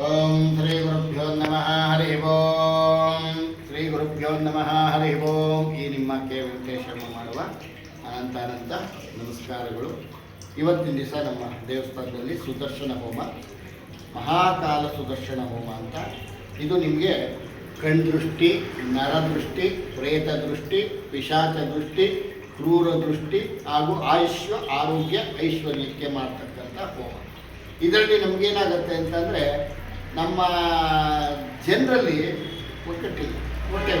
ಓಂ ಶ್ರೀ ಗುರುಭ್ಯೋ ನಮಃ ಹರಿ ಓಂ ಶ್ರೀ ಗುರುಭ್ಯೋ ನಮಃ ಹರಿ ಓಂ ಈ ನಿಮ್ಮ ಕೆ ವೆಂಕಟೇಶ್ವರ ಮಾಡುವ ಅನಂತ ಅನಂತ ನಮಸ್ಕಾರಗಳು. ಇವತ್ತಿನ ದಿವಸ ನಮ್ಮ ದೇವಸ್ಥಾನದಲ್ಲಿ ಸುದರ್ಶನ ಹೋಮ, ಮಹಾಕಾಲ ಸುದರ್ಶನ ಹೋಮ ಅಂತ. ಇದು ನಿಮಗೆ ಕಣ್ದೃಷ್ಟಿ, ನರದೃಷ್ಟಿ ಪ್ರೇತ ದೃಷ್ಟಿ ಪಿಶಾಚ ದೃಷ್ಟಿ ಕ್ರೂರ ದೃಷ್ಟಿ ಹಾಗೂ ಆಯುಷ್ಯ, ಆರೋಗ್ಯ, ಐಶ್ವರ್ಯಕ್ಕೆ ಮಾಡ್ತಕ್ಕಂಥ ಹೋಮ. ಇದರಲ್ಲಿ ನಮಗೇನಾಗುತ್ತೆ ಅಂತಂದರೆ ನಮ್ಮ ಜನರಲ್ಲಿ ಒಕ್ಕಟ್ಟಿಲ್ಲ ಹೊಟ್ಟೆ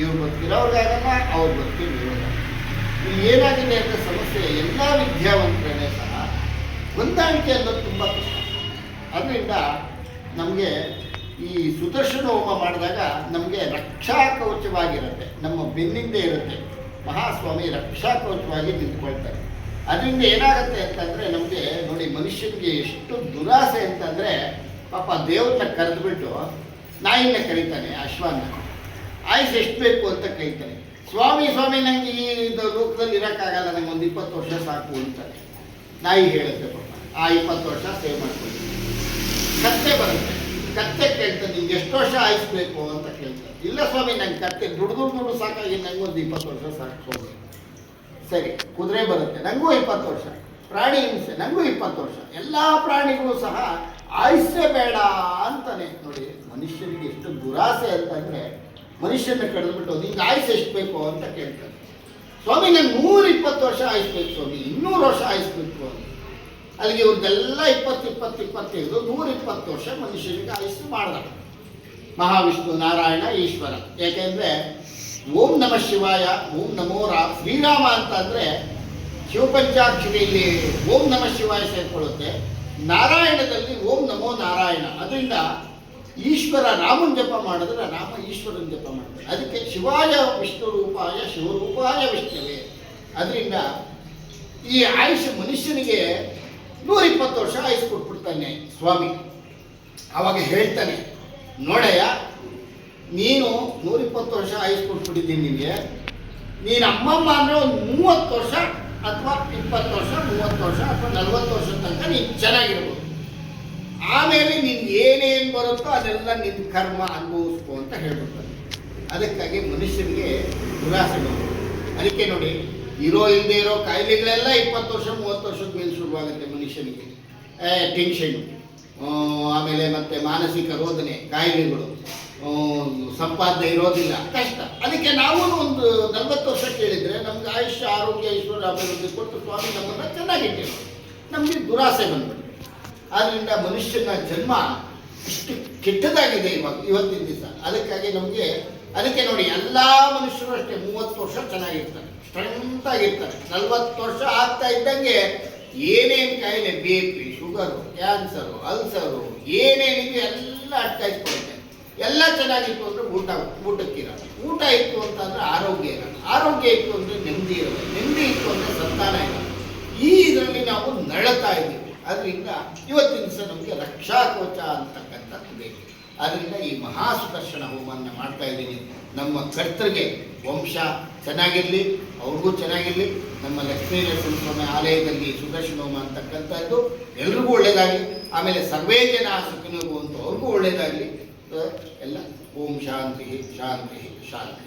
ಇವ್ರು ಬದುಕಿರೋರ್ಗಾಗಲ್ಲ ಅವ್ರು ಬದುಕಿರೋ ಇಲ್ಲಿ ಏನಾಗಿದೆ ಅಂತ ಸಮಸ್ಯೆ ಎಲ್ಲ ವಿದ್ಯಾವಂತರೇ ಸಹ ಹೊಂದಾಣಿಕೆ ಅನ್ನೋದು ತುಂಬ ಕಷ್ಟ. ಅದರಿಂದ ನಮಗೆ ಈ ಸುದರ್ಶನ ಹೋಮ ಮಾಡಿದಾಗ ನಮಗೆ ರಕ್ಷಾ ಕವಚವಾಗಿರುತ್ತೆ, ನಮ್ಮ ಬೆನ್ನಿಂದೆ ಇರುತ್ತೆ. ಮಹಾಸ್ವಾಮಿ ರಕ್ಷಾ ಕವಚವಾಗಿ ನಿಂತ್ಕೊಳ್ತಾರೆ. ಅದರಿಂದ ಏನಾಗುತ್ತೆ ಅಂತಂದರೆ ನಮಗೆ ನೋಡಿ ಮನುಷ್ಯನಿಗೆ ಎಷ್ಟು ದುರಾಸೆ ಅಂತಂದರೆ ಪಾಪ ದೇವ್ರನ್ನ ಕರೆದುಬಿಟ್ಟು ನಾಯಿನ ಕರೀತಾನೆ, ಅಶ್ವನ್ನ. ಆಯುಷ್ ಎಷ್ಟು ಬೇಕು ಅಂತ ಕರೀತಾನೆ. ಸ್ವಾಮಿ ಸ್ವಾಮಿ, ನಂಗೆ ಈ ಲೋಕದಲ್ಲಿ ಇರೋಕ್ಕಾಗಲ್ಲ, ನಂಗೆ ಒಂದು ಇಪ್ಪತ್ತು ವರ್ಷ ಸಾಕು ಅಂತಾನೆ ನಾಯಿ ಹೇಳುತ್ತೆ ಪಾಪ. ಆ ಇಪ್ಪತ್ತು ವರ್ಷ ಸೇವ್ ಮಾಡ್ಕೊಳ್ತೀನಿ. ಕತ್ತೆ ಬರುತ್ತೆ. ಕತ್ತೆ ಕೇಳ್ತಾನೆ ನಿಮ್ಗೆ ಎಷ್ಟು ವರ್ಷ ಆಯಿಸ್ಬೇಕು ಅಂತ ಕೇಳ್ತಾನೆ ಇಲ್ಲ ಸ್ವಾಮಿ, ನಂಗೆ ಕತ್ತೆ ದುಡ್ದು ದುಡ್ಡು ಸಾಕಾಗಿ ನಂಗೆ ಒಂದು ಇಪ್ಪತ್ತು ವರ್ಷ ಸಾಕು ಸರಿ, ಕುದುರೆ ಬರುತ್ತೆ ನನಗೂ ಇಪ್ಪತ್ತು ವರ್ಷ. ಪ್ರಾಣಿ ಹಿಂಸೆ ನನಗೂ ಇಪ್ಪತ್ತು ವರ್ಷ. ಎಲ್ಲ ಪ್ರಾಣಿಗಳು ಸಹ ಆಯುಷ್ಯ ಬೇಡ ಅಂತಾನೆ. ನೋಡಿ, ಮನುಷ್ಯನಿಗೆ ಎಷ್ಟು ದುರಾಸೆ ಅಂತಂದರೆ ಮನುಷ್ಯನ ಕಳೆದ್ಬಿಟ್ಟು ನಿಂಗೆ ಆಯುಷ್ಯ ಎಷ್ಟು ಬೇಕು ಅಂತ ಕೇಳ್ತಾರೆ. ಸ್ವಾಮಿ, ನಂಗೆ ನೂರ ಇಪ್ಪತ್ತು ವರ್ಷ ಆಯಿಸ್ಬೇಕು ಸ್ವಾಮಿ, ಇನ್ನೂರು ವರ್ಷ ಆಯಿಸ್ಬೇಕು ಅಂತ. ಅಲ್ಲಿಗೆ ಇವ್ರದ್ದೆಲ್ಲ ಇಪ್ಪತ್ತು ಇಪ್ಪತ್ತು ಇಪ್ಪತ್ತೈದು ನೂರ ಇಪ್ಪತ್ತು ವರ್ಷ ಮನುಷ್ಯನಿಗೆ ಆಯುಷ್ಯ ಮಾಡ್ದ ಮಹಾವಿಷ್ಣು ನಾರಾಯಣ ಈಶ್ವರ. ಯಾಕೆಂದರೆ ಓಂ ನಮ ಶಿವಾಯ, ಓಂ ನಮೋ ರಾ, ಶ್ರೀರಾಮ ಅಂತ ಅಂದರೆ ಶಿವಪಂಚಾಕ್ಷರಿಯಲ್ಲಿ ಓಂ ನಮ ಶಿವಾಯ ಸೇರ್ಕೊಳ್ಳುತ್ತೆ. ನಾರಾಯಣದಲ್ಲಿ ಓಂ ನಮೋ ನಾರಾಯಣ. ಅದರಿಂದ ಈಶ್ವರ ರಾಮನ ಜಪ ಮಾಡಿದ್ರೆ ರಾಮ ಈಶ್ವರನ ಜಪ ಮಾಡ್ತಾರೆ. ಅದಕ್ಕೆ ಶಿವಾಯ ವಿಷ್ಣು ರೂಪಾಯ ಶಿವರೂಪಾಯ ವಿಷ್ಣುವೇ. ಅದರಿಂದ ಈ ಆಯುಷ್ ಮನುಷ್ಯನಿಗೆ ನೂರಿಪ್ಪತ್ತು ವರ್ಷ ಆಯುಷ್ ಕೊಟ್ಬಿಡ್ತಾನೆ ಸ್ವಾಮಿ. ಅವಾಗ ಹೇಳ್ತಾನೆ, ನೋಡಯ್ಯ, ನೀನು ನೂರಿಪ್ಪತ್ತು ವರ್ಷ ಆಯುಷ್ ಕೊಟ್ಬಿಟ್ಟಿದ್ದೀನಿ ನಿಮಗೆ ನೀನು ಅಮ್ಮಮ್ಮ ಅಂದರೆ ಒಂದು ಮೂವತ್ತು ವರ್ಷ ಅಥವಾ ಇಪ್ಪತ್ತು ವರ್ಷ ಮೂವತ್ತು ವರ್ಷ ಅಥವಾ ನಲ್ವತ್ತು ವರ್ಷದ ತನಕ ನೀನು ಚೆನ್ನಾಗಿರ್ಬೋದು. ಆಮೇಲೆ ನಿನ್ ಏನೇನು ಬರುತ್ತೋ ಅದೆಲ್ಲ ನಿನ್ನ ಕರ್ಮ ಅನುಭವಿಸ್ಕೊ ಅಂತ ಹೇಳ್ಬಿಡ್ತಾರೆ ಅದಕ್ಕಾಗಿ ಮನುಷ್ಯನಿಗೆ ದುರಾಸೆ ಬಂತು. ಅದಕ್ಕೆ ನೋಡಿ, ಇರೋ ಇಲ್ಲದೆ ಇರೋ ಕಾಯಿಲೆಗಳೆಲ್ಲ ಇಪ್ಪತ್ತು ವರ್ಷ, ಮೂವತ್ತು ವರ್ಷದ ಮೇಲೆ ಶುರುವಾಗುತ್ತೆ ಮನುಷ್ಯನಿಗೆ. ಟೆನ್ಷನ್ ಆಮೇಲೆ ಮತ್ತೆ ಮಾನಸಿಕ ರೋಧನೆ ಕಾಯಿಲೆಗಳು. ಸಂಪಾದನೆ ಇರೋದಿಲ್ಲ, ಕಷ್ಟ. ಅದಕ್ಕೆ ನಾವು ಒಂದು ನಲವತ್ತು ವರ್ಷ ಆಯುಷ್ಯ, ಆರೋಗ್ಯ, ಐಶ್ವರ್ಯ, ಅಭಿವೃದ್ಧಿ ಕೊಟ್ಟು ಸ್ವಾಮಿ ನಮ್ಮನ್ನು ಚೆನ್ನಾಗಿಟ್ಟಿರೋ ನಮಗೆ ದುರಾಸೆ ಬಂದ್ಬಿಟ್ಟು. ಆದ್ದರಿಂದ ಮನುಷ್ಯನ ಜನ್ಮ ಇಷ್ಟು ಕೆಟ್ಟದಾಗಿದೆ ಇವಾಗ, ಇವತ್ತಿನ ದಿವಸ. ಅದಕ್ಕಾಗಿ ನಮಗೆ ಅದಕ್ಕೆ ನೋಡಿ ಎಲ್ಲ ಮನುಷ್ಯರು ಅಷ್ಟೇ ಮೂವತ್ತು ವರ್ಷ ಚೆನ್ನಾಗಿರ್ತಾರೆ ಸ್ಟ್ರೆಂತ್ ಆಗಿರ್ತಾರೆ. ನಲ್ವತ್ತು ವರ್ಷ ಆಗ್ತಾ ಇದ್ದಂಗೆ ಏನೇನು ಕಾಯಿಲೆ, B P, sugar cancer ulcer ಏನೇನಿದೆ ಎಲ್ಲ ಅಟ್ಕಾಯಿಸ್ಕೊಳುತ್ತೆ ಎಲ್ಲ ಚೆನ್ನಾಗಿತ್ತು ಅಂದರೆ ಊಟ ಊಟಕ್ಕಿರಲ್ಲ ಊಟ ಇತ್ತು ಅಂತಂದ್ರೆ ಆರೋಗ್ಯ ಇರಲ್ಲ. ಆರೋಗ್ಯ ಇತ್ತು ಅಂದರೆ ನೆಮ್ಮದಿ ಇರಲ್ಲ. ನೆಮ್ಮದಿ ಇತ್ತು ಅಂದರೆ ಸಂತಾನ ಇರಲ್ಲ. ಈ ಇದರಲ್ಲಿ ನಾವು ನಳತಾ ಇದ್ದೀವಿ. ಅದರಿಂದ ಇವತ್ತಿನ ದಿವಸ ನಮಗೆ ರಕ್ಷಾ ಕೋಚ ಅಂತಕ್ಕಂಥದ್ದು ಬೇಕು. ಅದರಿಂದ ಈ ಮಹಾ ಸುದರ್ಶನ ಹೋಮವನ್ನು ಮಾಡ್ತಾ ಇದ್ದೀನಿ. ನಮ್ಮ ಕರ್ತರಿಗೆ ವಂಶ ಚೆನ್ನಾಗಿರಲಿ, ಅವ್ರಿಗೂ ಚೆನ್ನಾಗಿರಲಿ. ನಮ್ಮ ಲಕ್ಷ್ಮೀ ನರಸಿಂಹಸ್ವಾಮಿ ಆಲಯದಲ್ಲಿ ಸುದರ್ಶನ ಹೋಮ ಅಂತಕ್ಕಂಥದ್ದು ಎಲ್ರಿಗೂ ಒಳ್ಳೆಯದಾಗಲಿ ಆಮೇಲೆ ಸರ್ವೇ ಜನ ಸುಖನಿಗೂ ಅಂತ ಅವ್ರಿಗೂ ಒಳ್ಳೆಯದಾಗಲಿ ಎಲ್ಲ ಓಂ ಶಾಂತಿ ಶಾಂತಿ ಶಾಂತಿ